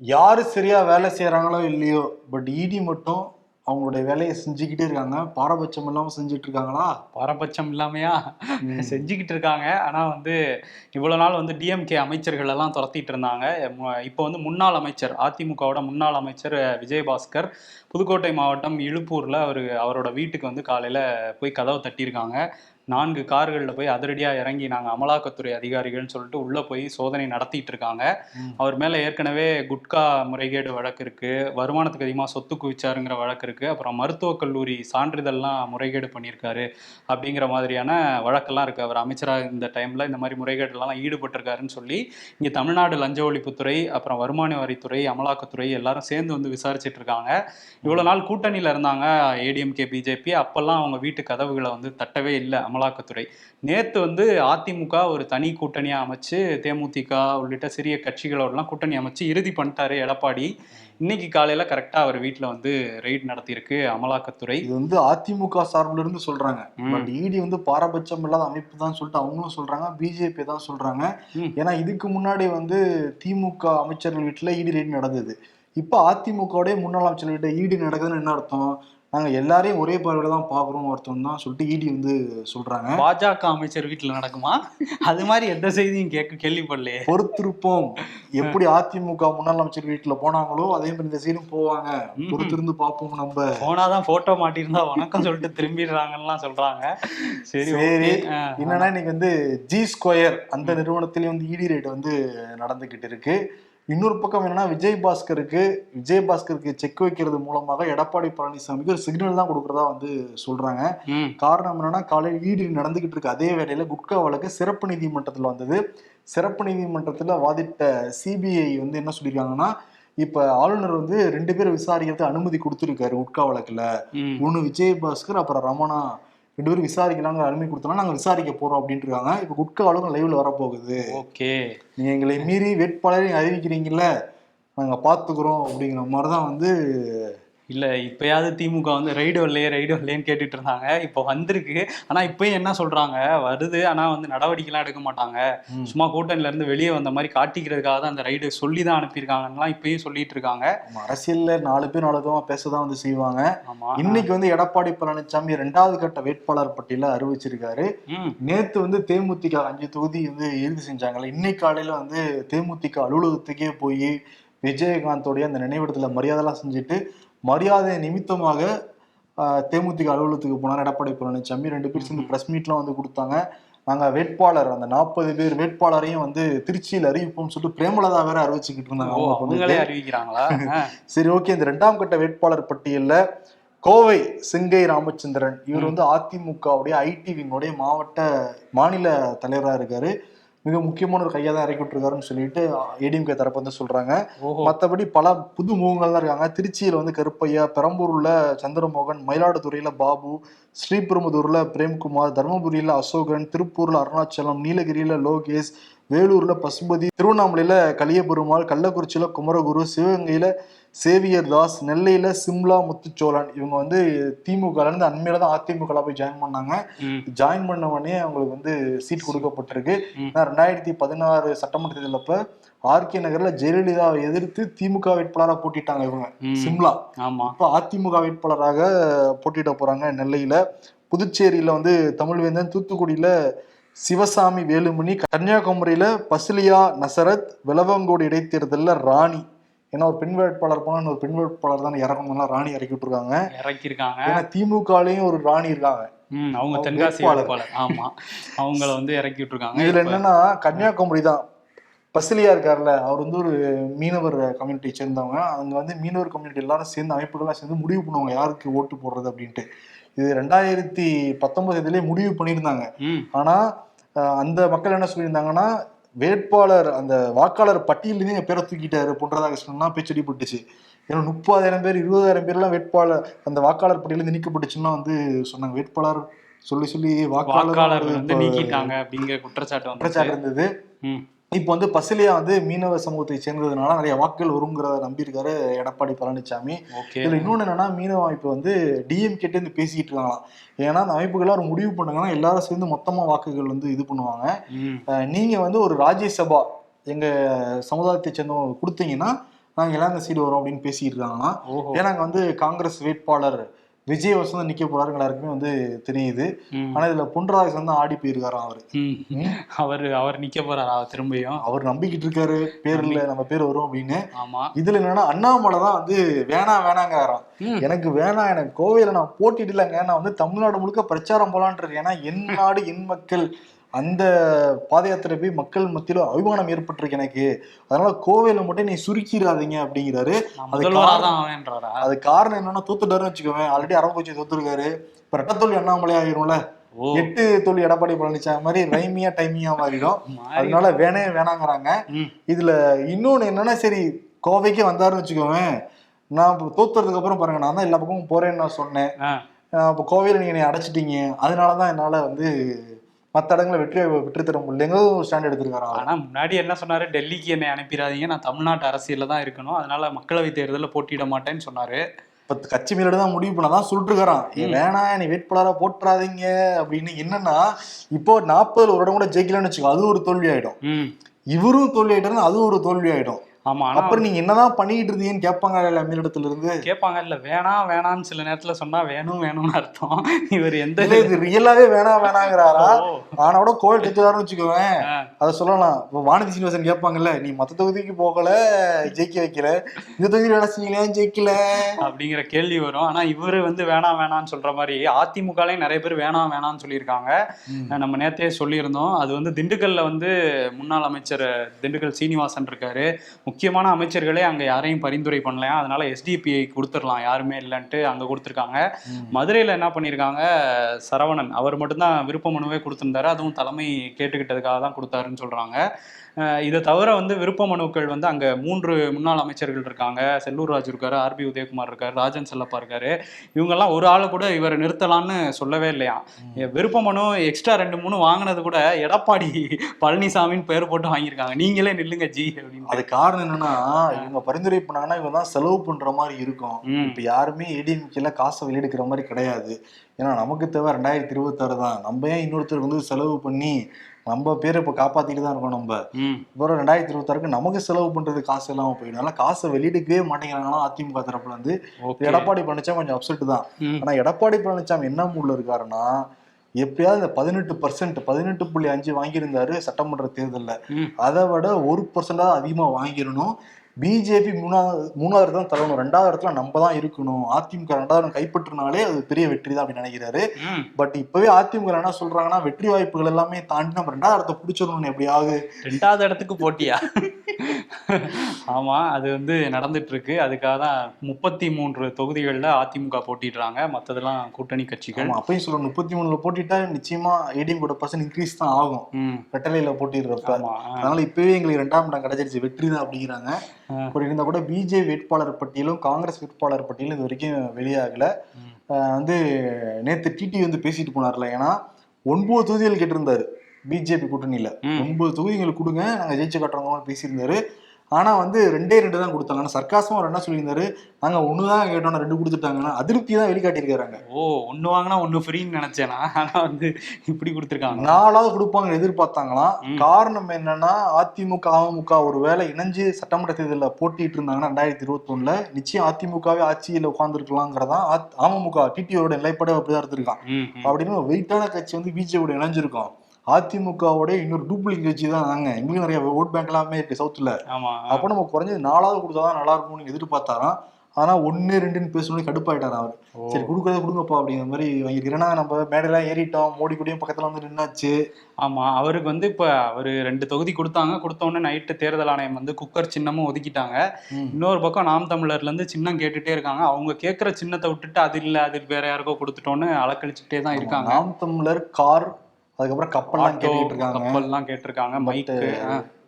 யாரு சரியா வேலை செய்யறாங்களோ இல்லையோ பட் இடி மட்டும் அவங்களுடைய வேலையை செஞ்சுக்கிட்டே இருக்காங்க. பாரபட்சம் இல்லாம செஞ்சுட்டு இருக்காங்களா? பாரபட்சம் இல்லாமையா. செஞ்சுக்கிட்டு இருக்காங்க. ஆனா வந்து இவ்வளவு நாள் வந்து டிஎம்கே அமைச்சர்கள் எல்லாம் துரத்திட்டு இருந்தாங்க. இப்போ வந்து முன்னாள் அமைச்சர் அதிமுகவோட முன்னாள் அமைச்சர் விஜயபாஸ்கர் புதுக்கோட்டை மாவட்டம் இழுப்பூர்ல அவர் அவரோட வீட்டுக்கு வந்து காலையில போய் கதவை தட்டியிருக்காங்க. நான்கு கார்களில் போய் அதிரடியாக இறங்கி நாங்கள் அமலாக்கத்துறை அதிகாரிகள்னு சொல்லிட்டு உள்ளே போய் சோதனை நடத்திட்டு இருக்காங்க. அவர் மேலே ஏற்கனவே குட்கா முறைகேடு வழக்கு இருக்கு வருமானத்துக்கு அதிகமாக சொத்து குவிச்சாருங்கிற வழக்கு இருக்கு அப்புறம் மருத்துவக் கல்லூரி சான்றிதழ்லாம் முறைகேடு பண்ணியிருக்காரு அப்படிங்கிற மாதிரியான வழக்கெல்லாம் இருக்கு. அவர் அமைச்சராக இந்த டைம்ல இந்த மாதிரி முறைகேடுலாம் ஈடுபட்டிருக்காருன்னு சொல்லி இங்கே தமிழ்நாடு லஞ்ச ஒழிப்புத்துறை அப்புறம் வருமான வரித்துறை அமலாக்கத்துறை எல்லாரும் சேர்ந்து வந்து விசாரிச்சிட்டு இருக்காங்க. இவ்வளோ நாள் கூட்டணியில் இருந்தாங்க ஏடிஎம்கே பிஜேபி அப்பெல்லாம் அவங்க வீட்டு கதவுகளை வந்து தட்டவே இல்லை. அமலாக்கத்துறை. நேத்து வந்து அதிமுக ஒரு தனி கூட்டணியா அமைச்சு தேமுதிக உள்ளிட்ட சிறிய கட்சிகளோடலாம் கூட்டணி அமைச்சு இறுதி பண்ணிட்டாரு எடப்பாடி. இன்னைக்கு காலையில கரெக்டா அவர் வீட்டுல வந்து ரெய்ட் நடத்தியிருக்கு அமலாக்கத்துறை. இது வந்து அதிமுக சார்பில் இருந்து சொல்றாங்க. பட் இடி வந்து பாரபட்சம் இல்லாத அமைப்பு தான் சொல்லிட்டு அவங்களும் சொல்றாங்க. பிஜேபி தான் சொல்றாங்க. ஏன்னா இதுக்கு முன்னாடி வந்து திமுக அமைச்சர்கள் வீட்டுல இடி ரெய்டு நடந்தது. இப்போ அதிமுகவுடைய முன்னாள் அமைச்சர் வீட்டு இடி நடக்குதுன்னு என்ன அர்த்தம்? நாங்க எல்லாரையும் ஒரே பார்வையில தான் பாக்குறோம் அர்த்தம் தான் சொல்லிட்டு இடி வந்து சொல்றாங்க. பாஜக அமைச்சர் வீட்டுல நடக்குமா? அது மாதிரி எந்த செய்தியும் கேட்க கேள்விப்படலையே. பொறுத்திருப்போம். எப்படி அதிமுக முன்னாள் அமைச்சர் வீட்டுல போனாங்களோ அதே மாதிரி இந்த சைடும் போவாங்க. பொறுத்திருந்து பார்ப்போம் நம்ம. போனாதான் போட்டோ மாட்டியிருந்தா வணக்கம் சொல்லிட்டு திரும்பிடுறாங்கலாம் சொல்றாங்க. சரி சரி. என்னன்னா இன்னைக்கு வந்து ஜி ஸ்கொயர் அந்த நிறுவனத்திலயும் வந்து இடி ரேட் வந்து நடந்துகிட்டு இருக்கு. இன்னொரு பக்கம் என்னன்னா விஜய் பாஸ்கருக்கு விஜய் பாஸ்கருக்கு செக் வைக்கிறது மூலமாக எடப்பாடி பழனிசாமிக்கு ஒரு சிக்னல் தான் கொடுக்கறதா வந்து சொல்றாங்க. காரணம் என்னன்னா காலையில் ஈடு நடந்துகிட்டு இருக்கு. அதே வேளையில குட்கா வழக்கு சிறப்பு நீதிமன்றத்துல வந்தது. சிறப்பு நீதிமன்றத்துல வாதிட்ட சிபிஐ வந்து என்ன சொல்லியிருக்காங்கன்னா இப்ப ஆளுநர் வந்து ரெண்டு பேரும் விசாரிக்கிறதுக்கு அனுமதி கொடுத்துருக்காரு குட்கா வழக்குல. ஒண்ணு விஜய் பாஸ்கர் அப்புறம் ரமணா ரெண்டு பேரும் விசாரிக்கலாங்கிற அனுமதி கொடுத்தோம்னா நாங்க விசாரிக்க போறோம் அப்படின்ட்டு இருக்காங்க இப்ப குட்கா வழக்கம் லைவ்ல வரப்போகுது. ஓகே. நீங்க எங்களை மீறி வேட்பாளரை அறிவிக்கிறீங்கல்ல நாங்க பாத்துக்கிறோம் அப்படிங்கிற மாதிரிதான் வந்து இல்ல இப்பயாவது திமுக வந்து ரைடு வரலையே ரைடு வரலையேன்னு கேட்டுட்டு இருந்தாங்க. இப்போ வந்திருக்கு. ஆனா இப்பயும் என்ன சொல்றாங்க? வருது. ஆனா வந்து நடவடிக்கைலாம் எடுக்க மாட்டாங்க. சும்மா கூட்டணில இருந்து வெளியே வந்த மாதிரி காட்டிக்கிறதுக்காக தான் அந்த ரைடு சொல்லி தான் அனுப்பியிருக்காங்கலாம் இப்பயும் சொல்லிட்டு இருக்காங்க. அரசியல்ல நாலு பேர் நாலு விதமா பேசதான் வந்து செய்வாங்க. இன்னைக்கு வந்து எடப்பாடி பழனிசாமி ரெண்டாவது கட்ட வேட்பாளர் பட்டியல அறிவிச்சிருக்காரு. நேத்து வந்து தேமுதிக அஞ்சு தொகுதி வந்து இறுதி செஞ்சாங்கல்ல. இன்னைக்கு காலையில வந்து தேமுதிக அலுவலகத்துக்கே போய் விஜயகாந்தோடைய அந்த நினைவிடத்துல மரியாதைலாம் செஞ்சுட்டு மரியாதை நிமித்தமாக தேமுதிக அலுவலகத்துக்கு போனார். எடப்பாடி பழனிசாமி ரெண்டு பேர் சேர்ந்து பிரஸ் மீட்லாம் வந்து கொடுத்தாங்க. நாங்க வேட்பாளர் அந்த நாற்பது பேர் வேட்பாளரையும் வந்து திருச்சியில் அறிவிப்போம்னு சொல்லிட்டு பிரேமலதா வேற அறிவிச்சுக்கிட்டு இருந்தாங்க. அறிவிக்கிறாங்களா? சரி ஓகே இந்த ரெண்டாம் கட்ட வேட்பாளர் பட்டியல்ல கோவை சிங்கை ராமச்சந்திரன். இவர் வந்து அதிமுகவுடைய ஐடி விங்கோடைய மாவட்ட மாநில தலைவரா இருக்காரு. மிக முக்கியமான ஒரு கையா தான் இறக்கி விட்டுருக்காருன்னு சொல்லிட்டு ஏடிஎம்கே தரப்பு வந்து சொல்றாங்க. ஓஹோ. மற்றபடி பல புது முகங்கள் தான் இருக்காங்க. திருச்சியில வந்து கருப்பையா பெரம்பூர்ல சந்திரமோகன் மயிலாடுதுறையில பாபு ஸ்ரீபெரும்புதூர்ல பிரேம்குமார் தருமபுரியில அசோகன் திருப்பூர்ல அருணாச்சலம் நீலகிரியில லோகேஷ் வேலூர்ல பசுபதி திருவண்ணாமலையில கலியபெருமாள் கள்ளக்குறிச்சியில குமரகுரு சிவகங்கையில சேவியர் தாஸ் நெல்லையில சிம்லா முத்துச்சோழன் இவங்க வந்து திமுக இருந்து அண்மையில தான் அதிமுக போய் ஜாயின் பண்ணாங்க. ஜாயின் பண்ண உடனே அவங்களுக்கு வந்து சீட் கொடுக்கப்பட்டிருக்கு. ரெண்டாயிரத்தி பதினாறு சட்டமன்ற தேர்தல் அப்ப ஆர்கே நகர்ல ஜெயலலிதாவை எதிர்த்து திமுக வேட்பாளராக போட்டிட்டாங்க இவங்க. சிம்லா. ஆமா. இப்ப அதிமுக வேட்பாளராக போட்டியிட போறாங்க நெல்லையில. புதுச்சேரியில வந்து தமிழ்வேந்தன் தூத்துக்குடியில சிவசாமி வேலுமணி கன்னியாகுமரியில பசிலியா நசரத் விலவங்கோடு இடைத்தேர்தல்ல ராணி. ஏன்னா ஒரு பெண் வேட்பாளர் போனா ஒரு பெண் வேட்பாளர் தான் இறக்கணும்னா ராணி இறக்கி விட்டுருக்காங்க. இறக்கியிருக்காங்க. ஏன்னா திமுகலயும் ஒரு ராணி இருக்காங்க. அவங்க தென்காசி வேட்பாளர். ஆமா. அவங்கள வந்து இறக்கி விட்டுருக்காங்க. இதுல என்னன்னா கன்னியாகுமரி தான். பசிலியா இருக்கார்ல அவர் வந்து ஒரு மீனவர் கம்யூனிட்டி சேர்ந்தவங்க. அங்க வந்து மீனவர் கம்யூனிட்டி எல்லாரும் சேர்ந்து அமைப்புகள்லாம் சேர்ந்து முடிவு பண்ணுவாங்க யாருக்கு ஓட்டு போடுறது அப்படின்ட்டு. இது ரெண்டாயிரத்தி பத்தொன்பது இதுலயே முடிவு பண்ணியிருந்தாங்க. ஆனா அந்த மக்கள் என்ன சொல்லியிருந்தாங்கன்னா வேட்பாளர் அந்த வாக்காளர் பட்டியலிருந்து எங்க பேரை தூக்கிட்டாரு பொன்றதாக சொன்னா பேச்சடிப்பட்டுச்சு ஏன்னா முப்பதாயிரம் பேர் இருபதாயிரம் பேர்லாம் வேட்பாளர் அந்த வாக்காளர் பட்டியலிருந்து நீக்கப்பட்டுச்சுன்னா வந்து சொன்னாங்க வேட்பாளர் சொல்லி சொல்லி வாக்காளர் வந்து நீக்கிட்டாங்க அப்படிங்கிற குற்றச்சாட்டு குற்றச்சாட்டு இருந்தது. இப்போ வந்து பசிலியா வந்து மீனவ சமூகத்தை சேர்ந்ததுனால நிறைய வாக்குகள் வருங்கிறத நம்பியிருக்காரு எடப்பாடி பழனிசாமி இதுல இன்னொன்னு என்னன்னா மீனவ அமைப்பு வந்து டிஎம் கிட்ட இருந்து பேசிக்கிட்டு இருக்காங்களாம். ஏன்னா அந்த அமைப்புகள்லாம் ஒரு முடிவு பண்ணுங்கன்னா எல்லாரும் சேர்ந்து மொத்தமா வாக்குகள் வந்து இது பண்ணுவாங்க. நீங்க வந்து ஒரு ராஜ்யசபா எங்க சமுதாயத்தை சேர்ந்தவங்க கொடுத்தீங்கன்னா நாங்க எல்லாம் இந்த சீடு வரோம் அப்படின்னு பேசிட்டு இருக்காங்களாம். ஓஹோ. ஏன்னா அங்க வந்து காங்கிரஸ் வேட்பாளர் விஜய் வசந்த் நிக்க போறாரு எல்லாருக்குமே வந்து தெரியுது. ஆனா இதுல பொன்ராஜ் வந்து ஆடி போயிருக்காராம் அவரு. அவர் அவர் நிக்க போறாரா திரும்பியும்? அவர் நம்பிக்கிட்டு இருக்காரு பேர்ல நம்ம பேர் வரும் அப்படின்னு. ஆமா. இதுல என்னன்னா அண்ணாமலை தான் வந்து வேணாம் வேணாங்கிறாராம். எனக்கு வேணாம் எனக்கு கோவையில நான் போட்டிடலங்க நான் வந்து தமிழ்நாடு முழுக்க பிரச்சாரம் போலான் இருக்கேன் ஏன்னா என் நாடு என் மக்கள். அந்த பாத யாத்திரை போய் மக்கள் மத்தியில அபிமானம் ஏற்பட்டிருக்கு எனக்கு. அதனால கோவையில மட்டும் நீ சுருக்கிடாதீங்க அப்படிங்கிறாரு. அது காரணம் என்னன்னா தோத்துட்டாருன்னு வச்சுக்கோவேன். ஆல்ரெடி அரவக்குச்சி தோத்துருக்காரு. இப்ப ரெட்டத்தோல்வி அண்ணாமலை ஆயிரும்ல? ஓ. எட்டு தோல்வி எடப்பாடி பழனிசாமி மாதிரி ரைமியா டைமியா மாறிடும். மாறி- அதனால வேணே வேணாங்கிறாங்க. இதுல இன்னொன்னு என்னன்னா சரி கோவைக்கே வந்தாருன்னு வச்சுக்கோவேன். நான் இப்போ தோத்துறதுக்கு அப்புறம் பாருங்க நான் தான் எல்லா பக்கமும் போறேன்னு நான் சொன்னேன். இப்போ கோவையில நீங்க என்னை அடைச்சிட்டீங்க. அதனாலதான் என்னால வந்து மத்த இடங்களை வெற்றி வெற்றி தர முடியலங்க ஸ்டாண்ட் எடுத்திருக்காரு அவர். ஆனா முன்னாடி என்ன சொன்னாரு? டெல்லிக்கு என்னை அனுப்பிடாதீங்க. நான் தமிழ்நாட்டு அரசியல்ல தான் இருக்கணும். அதனால மக்களவை தேர்தலில் போட்டியிட மாட்டேன்னு சொன்னாரு. இப்ப கட்சி மேலிட தான் முடிவு பண்ணதான் சொல்லிட்டு இருக்காராம் ம். வேணாம் நீ வேட்பாளரா போட்டுறாதீங்க. அப்படின்னு என்னன்னா இப்போ நாற்பதுல ஒரு இடம் கூட ஜெயிக்கலன்னு வச்சுக்கோ அது ஒரு தோல்வி ஆயிடும் ம். இவரும் தோல்வி ஆயிட்டாருன்னா அது ஒரு தோல்வி ஆயிடும் ஆமா அப்புறம் நீங்க என்னதான் பண்ணிட்டு இருந்தீங்கன்னு கேட்பாங்க இல்ல மேலிடத்துல இருந்து கேட்பாங்க இல்ல வேணாம் வேணாம்னு சில நேரத்துல சொன்னா வேணும் வேணும்னு அர்த்தம். இவர் எந்த இது ரியலாவே வேணாம் வேணாங்கிறாரா? ஓ, ஆனா கூட கோவில் தத்துவாருன்னு வச்சுக்கோவேன். அதை சொல்லலாம். இப்போ வானதி சீனிவாசன் கேட்பாங்கல்ல நீ மத்த தொகுதிக்கு போகல ஜெயிக்க வைக்கல. இந்த தொகுதியில் வேலை செஞ்சீங்களே ஜெயிக்கல? அப்படிங்கிற கேள்வி வரும். ஆனா இவரு வந்து வேணாம் வேணாம்னு சொல்ற மாதிரி அதிமுகலையும் நிறைய பேர் வேணாம் வேணாம்னு சொல்லியிருக்காங்க. நம்ம நேத்தே சொல்லியிருந்தோம். அது வந்து திண்டுக்கல்ல வந்து முன்னாள் அமைச்சர் திண்டுக்கல் சீனிவாசன் இருக்காரு. முக்கியமான அமைச்சர்களே அங்க யாரையும் பரிந்துரை பண்ணலையா? அதனால எஸ்டிபிஐ கொடுத்துடலாம். யாருமே இல்லைன்ட்டு அங்க கொடுத்துருக்காங்க. மதுரையில என்ன பண்ணியிருக்காங்க? சரவணன். அவர் மட்டும்தான் விருப்ப மனுவே கொடுத்திருந்தாரு. அதுவும் தலைமை கேட்டுக்கிட்டதுக்காக தான் கொடுத்தாருன்னு சொல்றாங்க. அஹ் இதை தவிர வந்து விருப்ப மனுக்கள் வந்து அங்க மூன்று முன்னாள் அமைச்சர்கள் இருக்காங்க. செல்லூர் ராஜு இருக்காரு ஆர்பி உதயகுமார் இருக்காரு ராஜன் செல்லப்பா இருக்காரு. இவங்கெல்லாம் ஒரு ஆளு கூட இவரை நிறுத்தலாம்னு சொல்லவே இல்லையா? விருப்ப மனு எக்ஸ்ட்ரா ரெண்டு மூணு வாங்கினது கூட எடப்பாடி பழனிசாமின்னு பேர் போட்டு வாங்கியிருக்காங்க. நீங்களே நில்லுங்க ஜி அப்படின்னு அது காரணம் என்னன்னா இவங்க பரிந்துரை பண்ணாங்கன்னா இவங்க தான் செலவு பண்ற மாதிரி இருக்கும். இப்ப யாருமே ஏடிஎம்கேல காசை வெளியெடுக்கிற மாதிரி கிடையாது. ஏன்னா நமக்கு தேவை ரெண்டாயிரத்தி இருபத்தாறு தான். நம்ம ஏன் இன்னொருத்தருக்கு வந்து செலவு பண்ணி நம்ம பேரை இப்ப காப்பாத்திட்டு தான் இருக்கோம் நம்ம? அப்புறம் ரெண்டாயிரத்தி இருபத்தாறுக்கு நமக்கு செலவு பண்றது காசு இல்லாம போயிடும் அதனால காசை வெளியெடுக்கவே மாட்டேங்கிறாங்கன்னா அதிமுக தரப்புல இருந்து. ஓகே. எடப்பாடி பழனிசாமி கொஞ்சம் அப்செட் தான். ஆனா எடப்பாடி பழனிசாமி என்ன மூட்ல இருக்காருன்னா எப்படியாவது இந்த பதினெட்டு பர்சன்ட் பதினெட்டு புள்ளி அஞ்சு வாங்கியிருந்தாரு சட்டமன்ற தேர்தல்ல. அதை விட ஒரு பர்சன்டாவது அதிகமா வாங்கிடணும். பிஜேபி மூணாவது மூணாவது தான் தரணும். ரெண்டாவது இடத்துல நம்ம தான் இருக்கணும். அதிமுக ரெண்டாவது கைப்பற்றினாலே அது பெரிய வெற்றி தான் அப்படின்னு நினைக்கிறாரு. பட் இப்பவே அதிமுக என்ன சொல்றாங்கன்னா வெற்றி வாய்ப்புகள் எல்லாமே தாண்டி நம்ம ரெண்டாவது இடத்த பிடிச்சிடணும் எப்படியாவது. ரெண்டாவது இடத்துக்கு போட்டியா? ஆமா அது வந்து நடந்துட்டு இருக்கு. அதுக்காக தான் முப்பத்தி மூன்று தொகுதிகளில் அதிமுக போட்டிடுறாங்க. மற்றதெல்லாம் கூட்டணி கட்சிகள். அப்பயும் சொல்ல முப்பத்தி மூணுல போட்டிட்டா நிச்சயமா ஏடிஎம் கூட பர்சன்ட் இன்க்ரீஸ் தான் ஆகும். ம். ரெட்டலையில போட்டிடுறப்ப. அதனால இப்பவே எங்களுக்கு ரெண்டாம் இடம் கிடைச்சிருச்சு. வெற்றி தான் அப்படிங்கிறாங்க. அப்படி இருந்தா கூட பிஜே வேட்பாளர் பட்டியலும் காங்கிரஸ் வேட்பாளர் பட்டியலும் இது வரைக்கும் வெளியாகல. வந்து நேத்து டிடி வந்து பேசிட்டு போனார்ல ஏன்னா ஒன்பது தொகுதிகள் கேட்டிருந்தாரு பிஜேபி கூட்டணியில. ஒன்பது தொகுதிகள் கொடுங்க நாங்க ஜெயிச்சு காட்டுறோம் பேசியிருந்தாரு. ஆனா வந்து ரெண்டே ரெண்டு தான் கொடுத்தாங்க. ஆனா சர்க்காசமா அவர் என்ன சொல்லியிருந்தாரு? நாங்க ஒண்ணுதான் கேட்டோம் ரெண்டு கொடுத்துட்டாங்கன்னா அதிருப்தி தான் வெளிக்காட்டியிருக்காங்க ஓ ஒண்ணு வாங்கினா ஒண்ணு ஃப்ரீன்னு நினைச்சேனா? ஆனா வந்து இப்படி கொடுத்துருக்காங்க. நாலாவது கொடுப்பாங்க எதிர்பார்த்தாங்களாம். காரணம் என்னன்னா அதிமுக அமமுக ஒரு வேளை இணைஞ்சு சட்டமன்ற தேர்தலில் போட்டிட்டு இருந்தாங்கன்னா ரெண்டாயிரத்தி இருபத்தி நிச்சயம் அதிமுகவே ஆட்சியில் உட்காந்துருக்கலாங்கிறதா அமமுக டிடியோட நிலைப்பாடு அப்படிதான் இருந்திருக்கான். அப்படின்னு வெயிட்டான கட்சி வந்து பிஜேபியோட இணைஞ்சிருக்கும். அதிமுகவோட இன்னொரு டூப்ளிகேட் கட்சி தான் நாங்க. எங்களுக்கு நிறைய ஓட் பேங்க் எல்லாமே இருக்கு சவுத்துல ஆமா. அப்போ நம்ம குறைஞ்சது நாலாவது கொடுத்தாதான் நல்லா இருக்கும்னு எதிர்பார்த்தாராம். ஆனா ஒன்னு ரெண்டுன்னு பேசணும்னு கடுப்பாயிட்டாராம் அவர். சரி கொடுக்கறத கொடுங்கப்பா அப்படிங்கிற மாதிரி வாங்கிருக்கு ஏன்னா நம்ம மேடையெல்லாம் ஏறிட்டோம். மோடி கூடயும் பக்கத்துல வந்து நின்னாச்சு. ஆமா. அவருக்கு வந்து இப்ப அவரு ரெண்டு தொகுதி கொடுத்தாங்க. கொடுத்த உடனே நைட்டு தேர்தல் ஆணையம் வந்து குக்கர் சின்னமும் ஒதுக்கிட்டாங்க. இன்னொரு பக்கம் நாம் தமிழர்ல இருந்து சின்னம் கேட்டுட்டே இருக்காங்க. அவங்க கேட்கிற சின்னத்தை விட்டுட்டு அது இல்ல அது வேற யாருக்கோ கொடுத்துட்டோன்னு அலக்கழிச்சுட்டே தான் இருக்காங்க. நாம் தமிழர் கார் அதுக்கப்புறம் கப்பல்லாம் கேட்டுக்கிட்டு இருக்காங்க கப்பல்லாம் கேட்டிருக்காங்க மைக்கு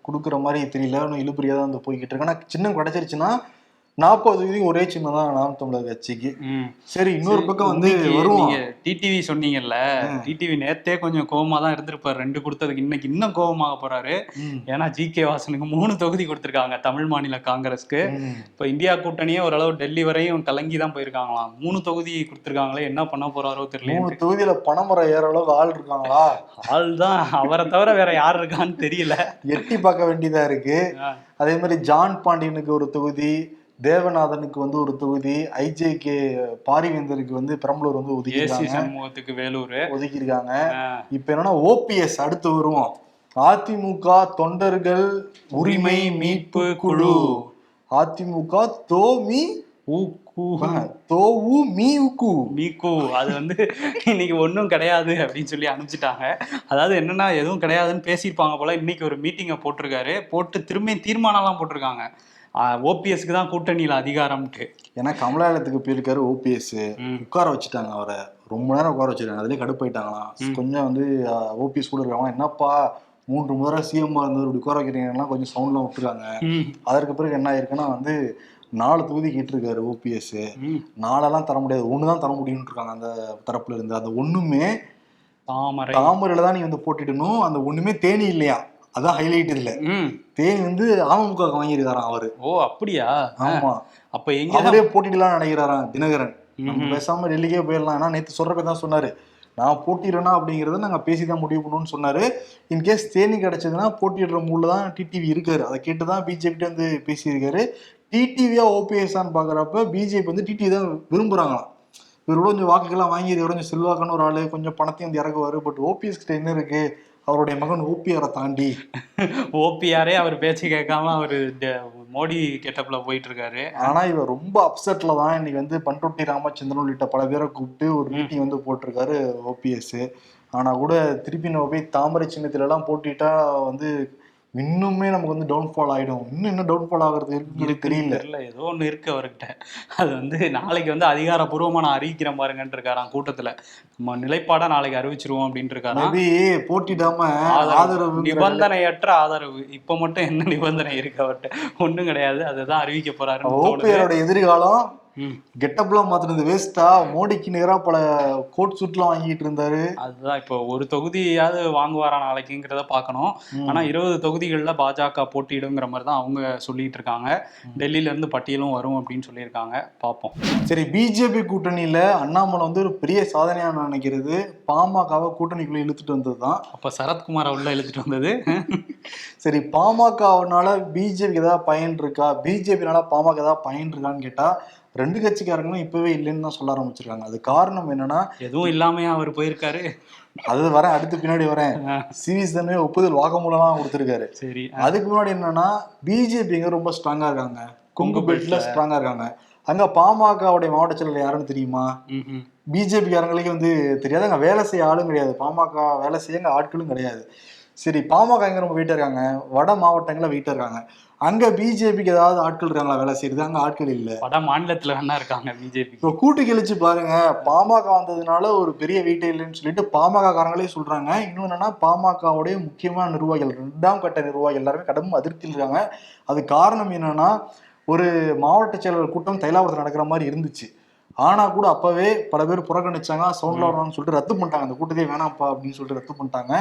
கொடுக்குற மாதிரி தெரியல இன்னும் இழுபறியா தான் வந்து போய்கிட்டு இருக்கு ஆனா சின்னம் கிடைச்சிருச்சுன்னா நாற்பது தொகுதி ஒரே சின்னம் தான் நாம் தமிழர் கட்சிக்கு. சரி இன்னொரு பக்கம் வந்து வருவோம். டிடிவி சொன்னீங்கல்ல டிடிவி நேத்தே கொஞ்சம் கோவமா தான் இருந்திருப்பாரு. ரெண்டு கொடுத்ததுக்கு இன்னைக்கு இன்னும் கோவமாக போறாரு. ஏன்னா ஜி கே வாசனுக்கு மூணு தொகுதி கொடுத்திருக்காங்க தமிழ் மாநில காங்கிரஸ்க்கு. இப்ப இந்தியா கூட்டணியே ஓரளவு டெல்லி வரையும் கலங்கி தான் போயிருக்காங்களாம் மூணு தொகுதி கொடுத்திருக்காங்களே என்ன பண்ண போறாரோ தெரியல மூணு தொகுதியில பணமரம் ஏற அளவுக்கு ஆள் இருக்காங்களா? ஆள் தான். அவரை தவிர வேற யார் இருக்கான்னு தெரியல. எட்டி பார்க்க வேண்டியதா இருக்கு. அதே மாதிரி ஜான் பாண்டியனுக்கு ஒரு தொகுதி தேவநாதனுக்கு வந்து ஒரு தொகுதி ஐஜேகே பாரிவேந்தருக்கு வந்து பெரம்பலூர் வந்து ஏசி ஒதுக்கியிருக்காங்க. சண்முகத்துக்கு வேலூர். ஒதுக்கியிருக்காங்க. இப்ப என்னன்னா ஓபிஎஸ் அடுத்து வருவோம். அதிமுக தொண்டர்கள் உரிமை மீட்பு குழு. அதிமுக தோமி தோவு மீவுக்கு மீக்கு அது வந்து இன்னைக்கு ஒன்றும் கிடையாது அப்படின்னு சொல்லி அனுப்பிச்சிட்டாங்க. அதாவது என்னன்னா எதுவும் கிடையாதுன்னு பேசியிருப்பாங்க போல. இன்னைக்கு ஒரு மீட்டிங்கை போட்டிருக்காரு. போட்டு திரும்பி தீர்மானம்லாம் போட்டிருக்காங்க. ஓபிஎஸ்க்கு தான் கூட்டணியில் அதிகாரம்ட்டு. ஏன்னா கமலாலயத்துக்கு போயிருக்காரு ஓபிஎஸ். உட்கார வச்சுட்டாங்க அவரை. ரொம்ப நேரம் உட்கார வச்சிருக்காங்க அதுலயே கடுப்பாயிட்டாங்களாம். கொஞ்சம் வந்து ஓபிஎஸ் கூட இருக்காங்க என்னப்பா மூன்று முறை சிஎம் இருந்தவர் இப்படி உட்கார வைக்கிறீங்கன்னா கொஞ்சம் சவுண்ட்லாம் விட்டுருக்காங்க. அதற்கு பிறகு என்ன ஆயிருக்குன்னா வந்து நாலு தொகுதி கேட்டிருக்காரு ஓபிஎஸ். நாலெல்லாம் தர முடியாது. ஒன்று தான் தர முடியும்னு இருக்காங்க அந்த தரப்புல இருந்து. அந்த ஒண்ணுமே தாமரை. தாமரையில தான் நீ வந்து போட்டிடணும். அந்த ஒண்ணுமே தேனி இல்லையா? அதான் ஹைலைட் இதுல. ம். தேனி வந்து அமமுக வாங்கியிருக்காராம் அவரு. ஓ அப்படியா? ஆமா. அப்ப எங்க அவரே போட்டிடலாம் நினைக்கிறாராம் தினகரன். பேசாம டெல்லிக்கே போயிடலாம். ஏன்னா நேத்து சொல்றப்ப தான் சொன்னாரு. நான் போட்டிடுறேனா அப்படிங்கறத நாங்க பேசிதான் முடிவு பண்ணணும்னு சொன்னாரு. இன்கேஸ் தேனி கிடைச்சதுன்னா போட்டியிடுற மூல தான் டிடிவி இருக்காரு. அதை கேட்டுதான் பிஜேபி வந்து பேசியிருக்காரு. டிடிவியா ஓபிஎஸ்ஆன்னு பாக்குறப்ப பிஜேபி வந்து டிடிவி தான் விரும்புறாங்களாம். இவரோட கொஞ்சம் வாக்குகள்லாம் வாங்கி இவரோட கொஞ்சம் செல்வாக்கான ஒரு ஆளு கொஞ்சம் பணத்தையும் வந்து இறக்குவாரு. பட் ஓபிஎஸ் கிட்ட என்ன இருக்கு? அவருடைய மகன் ஓபிஆரை தாண்டி. ஓபிஆரே அவர் பேச்சு கேட்காம அவரு மோடி கெட்டப்ல போயிட்டு இருக்காரு ஆனா இவர் ரொம்ப அப்செட்ல தான் இன்னைக்கு வந்து பண்ருட்டி ராமச்சந்திரன் உள்ளிட்ட பல பேரை கூப்பிட்டு ஒரு மீட்டிங் வந்து போட்டிருக்காரு ஓபிஎஸ். ஆனா கூட திருப்பி நம்ம போய் தாமரை சின்னத்துல எல்லாம் போட்டிட்டா வந்து இன்னுமே நமக்கு வந்து டவுன்ஃபால் ஆயிடும். இன்னும் என்ன டவுன்ஃபால் ஆகுறது இருக்குன்னு தெரியல. தெரியல. ஏதோ ஒண்ணு இருக்கு அவர்கிட்ட. அது வந்து நாளைக்கு வந்து அதிகாரப்பூர்வமா நான் அறிவிக்கிறேன் பாருங்கன்னு இருக்காராம் கூட்டத்துல. நம்ம நிலைப்பாடா நாளைக்கு அறிவிச்சிருவோம் அப்படின்ட்டு இருக்காராம். மேபி போட்டிடாம ஆதரவு நிபந்தனையற்ற ஆதரவு. இப்ப மட்டும் என்ன நிபந்தனை இருக்கு அவர்கிட்ட? ஒண்ணும் கிடையாது. அதுதான் அறிவிக்க ஓபிஆரோட எதிர்காலம். கெட்டப்லாம் மாத்தினது வேஸ்டா மோடிக்கு நிகரா பல கோட் சூட்லாம் வாங்கிட்டு இருந்தாரு. அதுதான் இப்போ ஒரு தொகுதியாவது வாங்குவாரா நாளைக்குங்கிறத பார்க்கணும். ஆனா இருபது தொகுதிகள்ல பாஜக போட்டியிடுங்கிற மாதிரி தான் அவங்க சொல்லிட்டு இருக்காங்க. டெல்லியில இருந்து பட்டியலும் வரும் அப்படின்னு சொல்லியிருக்காங்க. பார்ப்போம். சரி பிஜேபி கூட்டணியில அண்ணாமலை வந்து ஒரு பெரிய சாதனையா நான் நினைக்கிறது. பாமகவை கூட்டணிக்குள்ள இழுத்துட்டு வந்ததுதான் அப்ப சரத்குமாரை உள்ள இழுத்துட்டு வந்தது. சரி பாமகவினால பிஜேபிக்கு ஏதாவது பயன் இருக்கா? பிஜேபினால பாமக ஏதாவது பயன் இருக்கான்னு கேட்டா ரெண்டு கட்சிக்காரங்களும் இப்பவே இல்லைன்னு தான் சொல்ல ஆரம்பிச்சிருக்காங்க. அது காரணம் என்னன்னா எதுவும் இல்லாமையா அவர் போயிருக்காரு. அது வரேன் அடுத்து பின்னாடி வரேன். சிவிசனே ஒப்புதல் வாக்குமூலம்லாம் கொடுத்துருக்காரு. சரி அதுக்கு முன்னாடி என்னன்னா பிஜேபிங்க ரொம்ப ஸ்ட்ராங்கா இருக்காங்க. கொங்கு பெல்ட்ல. ஸ்ட்ராங்கா இருக்காங்க. அங்க பாமகவுடைய மாவட்ட செயலர் யாருன்னு தெரியுமா? ம்ஹும். பிஜேபி காரங்களுக்கே வந்து தெரியாது அங்க வேலை செய்ய ஆளும் கிடையாது. பாமக வேலை செய்ய அங்க ஆட்களும் கிடையாது. சரி பாமக எங்க ரொம்ப வெயிட்டா இருக்காங்க? வட மாவட்டங்கள்ல வெயிட்டா இருக்காங்க. அங்க பிஜேபிக்கு ஏதாவது ஆட்கள் இருக்காங்களா? வேலை செய்யறது அங்க ஆட்கள் இல்ல. வட மாநிலத்துல வேணா இருக்காங்க பிஜேபி இப்போ கூட்டு கழிச்சு பாருங்க. பாமக வந்ததுனால ஒரு பெரிய வெயிட்டே இல்லைன்னு சொல்லிட்டு பாமக காரங்களே சொல்றாங்க. இன்னும் என்னன்னா பாமகவுடைய முக்கியமான நிர்வாகிகள் ரெண்டாம் கட்ட நிர்வாகிகள் எல்லாருமே கடும் அதிருப்தியில் இருக்காங்க. அது காரணம் என்னன்னா ஒரு மாவட்ட செயலர் கூட்டம் தைலாபுரத்தில் நடக்கிற மாதிரி இருந்துச்சு. ஆனா கூட அப்பவே பல பேர் புறக்கணிச்சாங்க. சவுண்ட்ல வரணும்னு சொல்லிட்டு ரத்து பண்ணிட்டாங்க. அந்த கூட்டத்தையே வேணாம்ப்பா அப்படின்னு சொல்லிட்டு ரத்து பண்ணிட்டாங்க.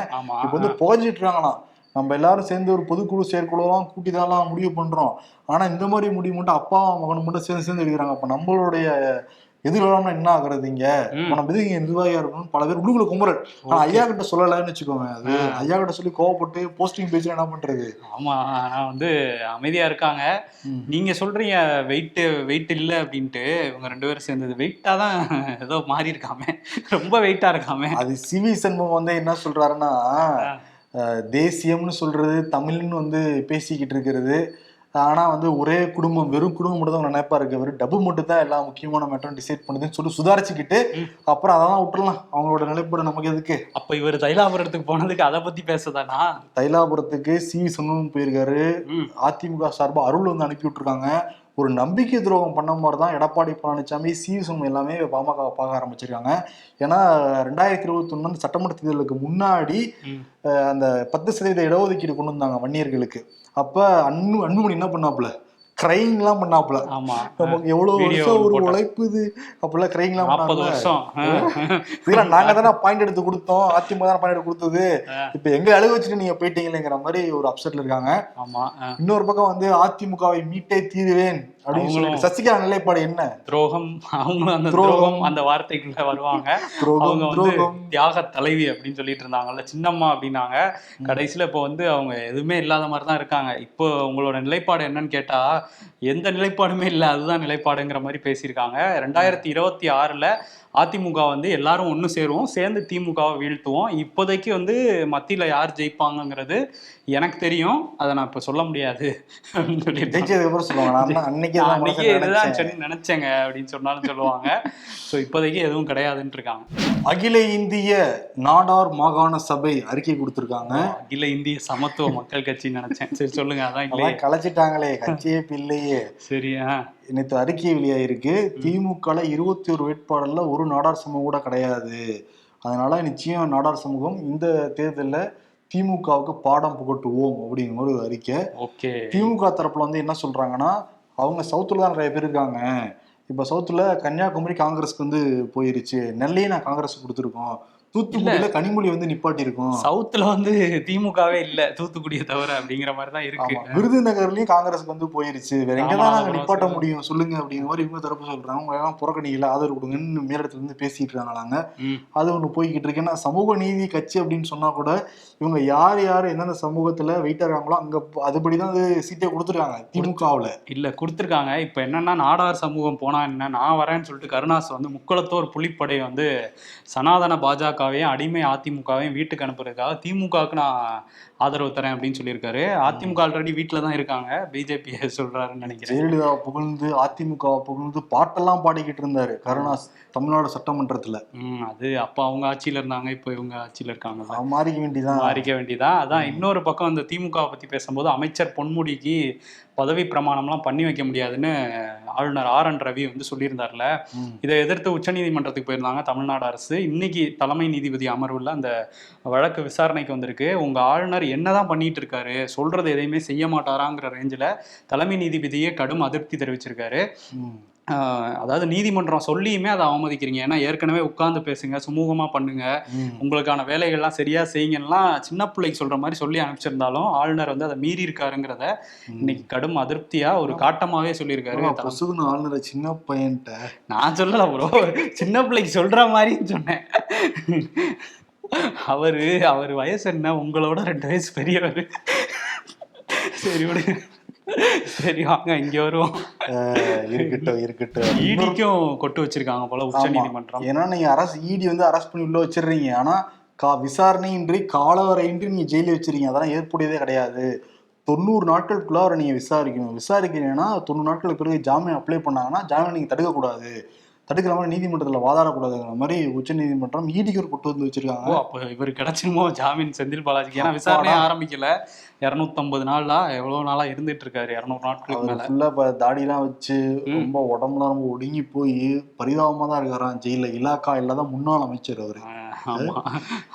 இப்போ வந்து புகஞ்சிட்டு இருக்காங்களாம். நம்ம எல்லாரும் சேர்ந்து ஒரு பொதுக்குழு செயற்குழுலாம் கூட்டி தான் முடிவு பண்றோம். ஆனா இந்த மாதிரி முடிவு மட்டும் அப்பா மகன் மட்டும் சேர்ந்து சேர்ந்து எடுக்கிறாங்க அப்ப நம்மளுடைய எதிர்காலம்னா என்ன ஆகுறது இங்க? நம்ம எதுக்கு இங்க நிர்வாகியா இருக்கணும் பல பேர் உள்ளுக்குள்ள குமுறல் ஆனா ஐயா கிட்ட சொல்லலைன்னு வச்சுக்கோங்க. அது. ஐயா கிட்ட சொல்லி கோவப்பட்டு போஸ்டிங் பேஜ்ல என்ன பண்றது? ஆமா ஆனா வந்து அமைதியா இருக்காங்க. நீங்க சொல்றீங்க வெயிட் வெயிட் இல்ல அப்படின்ட்டு. இவங்க ரெண்டு பேரும் சேர்ந்தது வெயிட்டா தான் ஏதோ மாறி இருக்காமே. ரொம்ப வெயிட்டா இருக்காமே. அது சிவி சண்முகம் வந்து என்ன சொல்றாருன்னா தேசியம்னு சொல்றது தமிழ்னு வந்து பேசிக்கிட்டு இருக்கிறது. ஆனா வந்து ஒரே குடும்பம் வெறும் குடும்பம் மட்டும் தான் நினைப்பா இருக்கு. வெறும் டபு மட்டும் தான் எல்லா முக்கியமான மேட்டரும் டிசைட் பண்ணுதுன்னு சொல்லி சுதாரிச்சுக்கிட்டு. அப்புறம் அதெல்லாம் விட்டுறலாம். அவங்களோட நிலைப்பாடு நமக்கு எதுக்கு? அப்ப இவர் தைலாபுரத்துக்கு போனதுக்கு அதை பத்தி பேசதானா? தைலாபுரத்துக்கு சி வி சண்முகம் போயிருக்காரு. அதிமுக சார்பா அருள் வந்து அனுப்பி விட்டுருக்காங்க. ஒரு நம்பிக்கை துரோகம் பண்ண மாதிரி தான் எடப்பாடி பழனிசாமி சி வி சண்முகம் எல்லாமே பாமக பார்க்க ஆரம்பிச்சிருக்காங்க. ஏன்னா ரெண்டாயிரத்தி இருபத்தி சட்டமன்ற தேர்தலுக்கு முன்னாடி அந்த பத்து சதவீத இடஒதுக்கீடு கொண்டு வந்தாங்க வன்னியர்களுக்கு. அப்ப அன்பு அன்புமணி என்ன பண்ணாப்புல? கிரைங் எல்லாம் பண்ணாப்புல ஆமா நமக்கு எவ்வளவு வருஷம் ஒரு. உழைப்பு இது அப்பெல்லாம் கிரைங் எல்லாம் நாற்பது. வருஷம் இதெல்லாம் நாங்க தானே பாயிண்ட் எடுத்து கொடுத்தோம் அதிமுக தானே பாயிண்ட் எடுத்து கொடுத்தது. இப்ப எங்க அழுக வச்சுட்டு நீங்க போயிட்டீங்களேங்கிற மாதிரி ஒரு அப்செட்ல இருக்காங்க ஆமா. இன்னொரு பக்கம் வந்து அதிமுகவை மீட்டே தீருவேன் அப்படின்னு சசிகலா நிலைப்பாடு என்ன? துரோகம் அவங்களும் அந்த துரோகம். அந்த வார்த்தைக்குள்ள வருவாங்க. அவங்க வந்து தியாக தலைவி அப்படின்னு சொல்லிட்டு இருந்தாங்கல்ல சின்னம்மா அப்படின்னாங்க. கடைசியில இப்போ வந்து அவங்க எதுவுமே இல்லாத மாதிரி தான் இருக்காங்க. இப்போ உங்களோட நிலைப்பாடு என்னன்னு கேட்டா எந்த நிலைப்பாடுமே இல்லை அதுதான் நிலைப்பாடுங்கிற மாதிரி பேசியிருக்காங்க. ரெண்டாயிரத்தி இருபத்தி ஆறுல அதிமுக வந்து எல்லாரும் ஒன்று சேருவோம். சேர்ந்து திமுகவை வீழ்த்துவோம். இப்போதைக்கு வந்து மத்தியில யார் ஜெயிப்பாங்கங்கிறது எனக்கு தெரியும். அதை நான் இப்போ சொல்ல முடியாது. அன்னைக்கே அன்னைக்கு இதுதான். சொல்லி நினைச்சேங்க அப்படின்னு சொன்னாலும் சொல்லுவாங்க. ஸோ இப்போதைக்கு எதுவும் கிடையாதுன்னு இருக்காங்க. அகில இந்திய நாடார் மாகாண சபை அறிக்கை கொடுத்திருக்காங்க. அகில இந்திய சமத்துவ மக்கள் கட்சின்னு நினைச்சேன். சரி சொல்லுங்க. அதான் இல்லையே. கலைச்சிட்டாங்களே. கட்சியே இல்லையே சரியா நேற்று அறிக்கை வெளியாயிருக்கு திமுகல இருபத்தி ஒரு வேட்பாளர்ல ஒரு நாடார் சமூகம் கூட கிடையாது. அதனால நிச்சயம் நாடார் சமூகம் இந்த தேர்தல்ல திமுகவுக்கு பாடம் புகட்டுவோம் அப்படிங்கிற மாதிரி ஒரு அறிக்கை. ஓகே. திமுக தரப்புல வந்து என்ன சொல்றாங்கன்னா அவங்க சவுத்துல தான் நிறைய பேர் இருக்காங்க. இப்ப சவுத்துல கன்னியாகுமரி காங்கிரஸ்க்கு வந்து போயிருச்சு. நெல்லையும் நான் காங்கிரஸ் கொடுத்துருக்கோம். தூத்துக்குடியில கனிமொழி வந்து நிப்பாட்டி இருக்கோம் சவுத்துல வந்து திமுகவே இல்ல தூத்துக்குடியை தவிர அப்படிங்கிற மாதிரி தான் இருக்கு. விருதுநகர்லயும் காங்கிரஸ்க்கு வந்து போயிருச்சு. வேற எங்க தான் நாங்க நிப்பாட்ட. முடியும்? சொல்லுங்க அப்படிங்கிற மாதிரி இவங்க தரப்பு சொல்றாங்க. அவங்க எல்லாம் புறக்கணிக்கல. ஆதரவு கொடுங்கன்னு மேலிடத்துல இருந்து பேசிட்டு இருக்காங்க நாங்க ம். அது ஒண்ணு போய்கிட்டு இருக்கு. ஏன்னா சமூக நீதி கட்சி அப்படின்னு சொன்னா கூட இவங்க யார் யார் எந்தெந்த சமூகத்துல வெயிட்டா இருக்காங்களோ அங்க அதுபடிதான் அது சீட்டை கொடுத்துருக்காங்க திமுகவுல. இல்ல கொடுத்துருக்காங்க. இப்ப என்னன்னா நாடார் சமூகம் போனா என்ன நான் வரேன்னு சொல்லிட்டு கருணாஸ் வந்து முக்குளத்தோர் புலிப்படை வந்து சனாதன பாஜகவையும் அடிமை அதிமுகவையும் வீட்டுக்கு அனுப்புறதுக்காக திமுகவுக்கு நான் ஆதரவு தரேன் அப்படின்னு சொல்லியிருக்காரு. அதிமுக ஆல்ரெடி வீட்டில தான் இருக்காங்க. பிஜேபி சொல்றாருன்னு நினைக்கிறேன். ஜெயலலிதாவை புகழ்ந்து அதிமுகவை புகழ்ந்து பாட்டெல்லாம் பாடிக்கிட்டு இருந்தாரு. கருணாஸ் தமிழ்நாடு சட்டமன்றத்துல. ம் அது அப்ப அவங்க ஆட்சியில இருந்தாங்க. இப்போ இவங்க ஆட்சியில இருக்காங்க. மாறிக்க வேண்டியதான் மாறிக்க வேண்டியதான் அதான் இன்னொரு பக்கம் இந்த திமுக பத்தி பேசும்போது அமைச்சர் பொன்முடிக்கு பதவி பிரமாணம்லாம் பண்ணி வைக்க முடியாதுன்னு ஆளுநர் ஆர் என் ரவி வந்து சொல்லியிருந்தார்ல. இதை எதிர்த்து உச்சநீதிமன்றத்துக்கு போயிருந்தாங்க தமிழ்நாடு அரசு. இன்னைக்கு தலைமை நீதிபதி அமர்வுல அந்த வழக்கு விசாரணைக்கு வந்திருக்கு. உங்க ஆளுநர் என்னதான் பண்ணிட்டு இருக்காரு சொல்றது எதையுமே செய்ய மாட்டாராங்கிற ரேஞ்சில் தலைமை நீதிபதியே கடும் அதிருப்தி தெரிவிச்சிருக்காரு. அதாவது நீதிமன்றம் சொல்லியுமே அதை அவமதிக்கிறீங்க. ஏன்னா ஏற்கனவே உட்கார்ந்து பேசுங்க சுமூகமா பண்ணுங்க. உங்களுக்கான வேலைகள்லாம் சரியா செய்யுங்கலாம் சின்ன பிள்ளைக்கு சொல்ற மாதிரி சொல்லி அனுப்பிச்சிருந்தாலும் ஆளுநர் வந்து அதை மீறி இருக்காருங்கிறத இன்னைக்கு கடும் அதிருப்தியா ஒரு காட்டமாவே சொல்லியிருக்காரு ஆளுநரை சின்ன பையன்ட்ட. நான் சொல்லல ப்ரோ சின்ன பிள்ளைக்கு சொல்ற மாதிரின்னு சொன்னேன். அவரு அவர் வயசு என்ன? உங்களோட ரெண்டு வயசு பெரியவர். சரி விடு. சரி வாங்க இங்க வருவோம். இருக்கட்டும் இருக்கட்டும். ஈடிக்கும் கொட்டு வச்சிருக்காங்க போல உச்ச நீதிமன்றம். ஏன்னா நீங்க அரசு இடி வந்து அரெஸ்ட் பண்ணி உள்ள வச்சிடுறீங்க. ஆனா கா விசாரணையின்றி காலவரையின்றி நீங்க ஜெயில வச்சிருக்கீங்க அதெல்லாம் ஏற்புடையதே கிடையாது. தொண்ணூறு நாட்களுக்குள்ள அவரை நீங்க விசாரிக்கணும். விசாரிக்கிறீங்கன்னா தொண்ணூறு நாட்களுக்கு பிறகு ஜாமீன் அப்ளை பண்ணாங்கன்னா ஜாமீன் நீங்க தடுக்கக்கூடாது. தடுக்கிற மாதிரி நீதிமன்றத்துல வாதாடக்கூடாதுங்கிற மாதிரி உச்ச நீதிமன்றம் ஈடிக்கு ஒரு கொட்டு வந்து வச்சிருக்காங்க. அப்ப இவர் கிடைச்சிருமோ? ஜாமீன் செந்தில் பாலாஜிக்கு. ஏன்னா விசாரணையே ஆரம்பிக்கல. இருநூத்தம்பது நாளா எவ்வளவு நாளா இருந்துட்டு இருக்காரு இருநூறு நாட்களுக்கு அவர் மேல. ஃபுல்லா இப்ப தாடிலாம் வச்சு ரொம்ப உடம்புலாம் ரொம்ப ஒடுங்கி போய் பரிதாபமா தான் இருக்காராம் ஜெயில இலாக்கா இல்லாத முன்னாள் அமைச்சர் அவரு. ஆமா.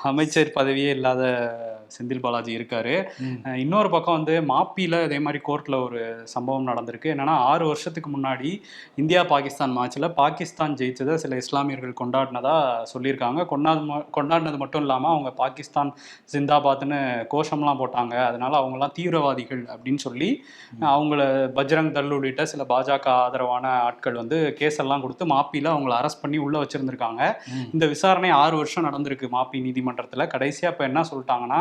அமைச்சர் பதவியே இல்லாத செந்தில் பாலாஜி இருக்காரு. இன்னொரு பக்கம் வந்து மாப்பில இதே மாதிரி கோர்ட்ல ஒரு சம்பவம் நடந்திருக்கு. என்னன்னா ஆறு வருஷத்துக்கு முன்னாடி இந்தியா பாகிஸ்தான் மேட்ச்ல பாகிஸ்தான் ஜெயிச்சதை சில இஸ்லாமியர்கள் கொண்டாடினதா சொல்லியிருக்காங்க. கொண்டாடு கொண்டாடினது மட்டும் இல்லாம அவங்க பாகிஸ்தான் ஜிந்தாபாத்னு கோஷம்லாம் போட்டாங்க. அதனால அவங்கெல்லாம் தீவிரவாதிகள் அப்படின்னு சொல்லி அவங்கள பஜ்ரங் தள் உள்ளிட்ட சில பாஜக ஆதரவான ஆட்கள் வந்து கேஸ் எல்லாம் கொடுத்து மாப்பில அவங்கள அரெஸ்ட் பண்ணி உள்ள வச்சிருந்திருக்காங்க. இந்த விசாரணை ஆறு வருஷம் நடந்திருக்கு மாப்பி நீதிமன்றத்துல. கடைசியா இப்ப என்ன சொல்லிட்டாங்கன்னா